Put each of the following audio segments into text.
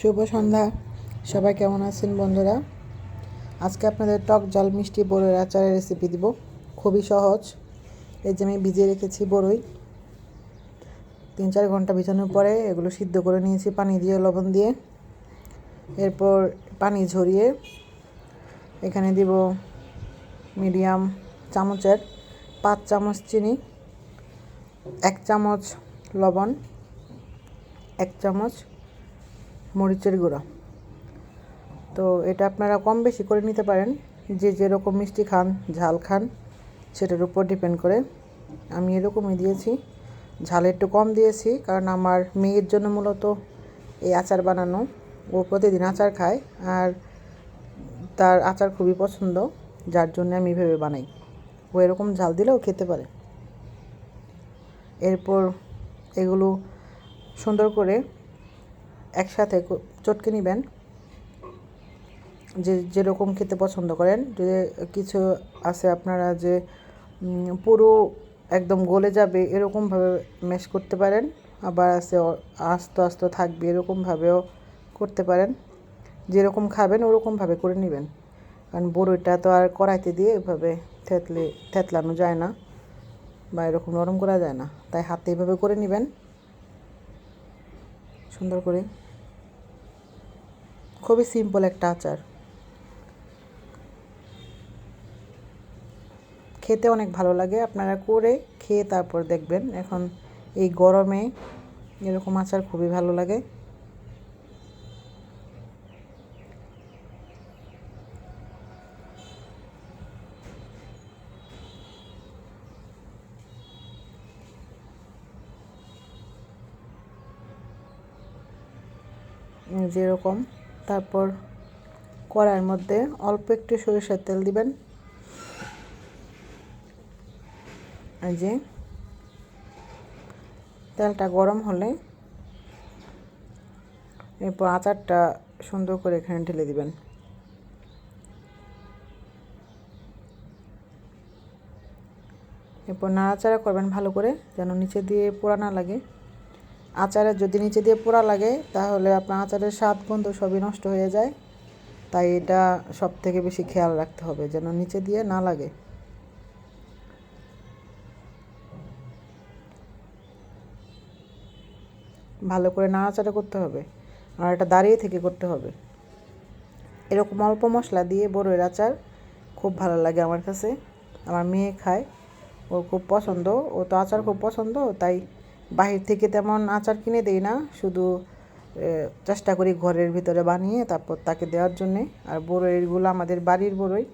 শুভ সন্ধ্যা। সবাই কেমন আছেন বন্ধুরা? আজকে আপনাদের টক জাল মিষ্টি বড়ইয়ের আচারের রেসিপি দিব। খুবই সহজ। এই যে আমি ভিজিয়ে রেখেছি বড়ই। তিন চার ঘণ্টা ভিজানোর পরে এগুলো সিদ্ধ করে নিয়েছি পানি দিয়ে, লবণ দিয়ে। এরপর পানি ঝরিয়ে এখানে দিব মিডিয়াম চামচের পাঁচ চামচ চিনি, এক চামচ লবণ, এক চামচ মরিচের গুঁড়া। তো এটা আপনারা কম বেশি করে নিতে পারেন। যে যেরকম মিষ্টি খান, ঝাল খান, সেটার উপর ডিপেন্ড করে। আমি এরকমই দিয়েছি। ঝাল একটু কম দিয়েছি, কারণ আমার মেয়ের জন্য মূলত এই আচার বানানো। ও প্রতিদিন আচার খায়, আর তার আচার খুবই পছন্দ, যার জন্য আমি ভেবে বানাই। ও এরকম ঝাল দিলেও খেতে পারে। এরপর এগুলো সুন্দর করে একসাথে চটকে নেবেন। যে, যেরকম খেতে পছন্দ করেন। যে, কিছু আছে আপনারা যে পুরো একদম গলে যাবে এরকমভাবে ম্যাশ করতে পারেন। আবার আছে আস্ত আস্ত থাকবে এরকমভাবেও করতে পারেন। যেরকম খাবেন ওরকমভাবে করে নেবেন। কারণ বড়ইটা তো আর কড়াইতে দিয়ে এভাবে থেতলে, থেতলানো যায় না বা এরকম নরম করা যায় না। তাই হাতে এভাবে করে নেবেন। সুন্দর করে। খুবই সিম্পল একটা আচার। খেতে অনেক ভালো লাগে। আপনারা করে খেয়ে তারপর দেখবেন। এখন এই গরমে এরকম আচার খুবই ভালো লাগে। যেরকম। তারপর কড়াইয়ের মধ্যে অল্প একটু সরিষার তেল দিবেন। এই যে তেলটা গরম হলে এরপর আচারটা সুন্দর করে এখানে ঢেলে দিবেন। এরপর নাড়াচাড়া করবেন ভালো করে, যেন নিচে দিয়ে পোড়া না লাগে। আচারের যদি নিচে দিয়ে পোড়া লাগে, তাহলে আপনার আচারের স্বাদ গন্ধ সবই নষ্ট হয়ে যায়। তাই এটা সব থেকে বেশি খেয়াল রাখতে হবে, যেন নিচে দিয়ে না লাগে। ভালো করে নাড়াচাড়া করতে হবে, আর এটা দাঁড়িয়ে থেকে করতে হবে। এরকম অল্প মশলা দিয়ে বড়ের আচার খুব ভালো লাগে আমার কাছে। আমার মেয়ে খায়, ও খুব পছন্দ, ও তো আচার খুব পছন্দ, তাই বাহির থেকে তেমন আচার কিনে দেই না, শুধু চেষ্টা করি ঘরের ভিতরে বানিয়ে তারপর তাকে দেওয়ার জন্যে। আর বড়ইগুলো আমাদের বাড়ির বড়ই।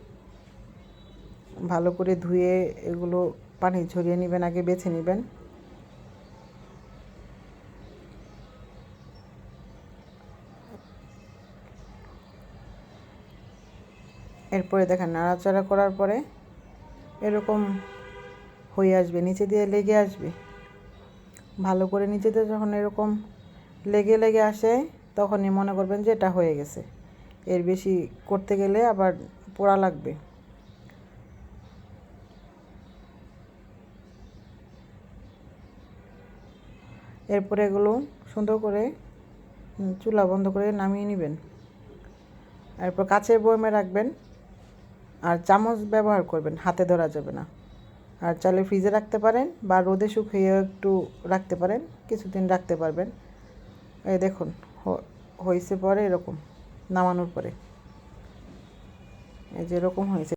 ভালো করে ধুয়ে এগুলো পানি ঝরিয়ে নেবেন, আগে বেছে নেবেন। এরপরে দেখেন নাড়াচাড়া করার পরে এরকম হয়ে আসবে, নিচে দিয়ে লেগে আসবে। ভালো করে নিচেতে যখন এরকম লেগে লেগে আসে, তখনই মনে করবেন যে এটা হয়ে গেছে। এর বেশি করতে গেলে আবার পোড়া লাগবে। এরপরে এগুলো সুন্দর করে চুলা বন্ধ করে নামিয়ে নেবেন। এরপর কাছের বয়মে রাখবেন আর চামচ ব্যবহার করবেন, হাতে ধরা যাবে না। আর চালে ফ্রিজে রাখতে পারেন বা রোদে শুকিয়ে একটু রাখতে পারেন, কিছুদিন রাখতে পারবেন। এই দেখুন হয়েছে পরে এরকম, নামানোর পরে। এই যে এরকম হয়েছে।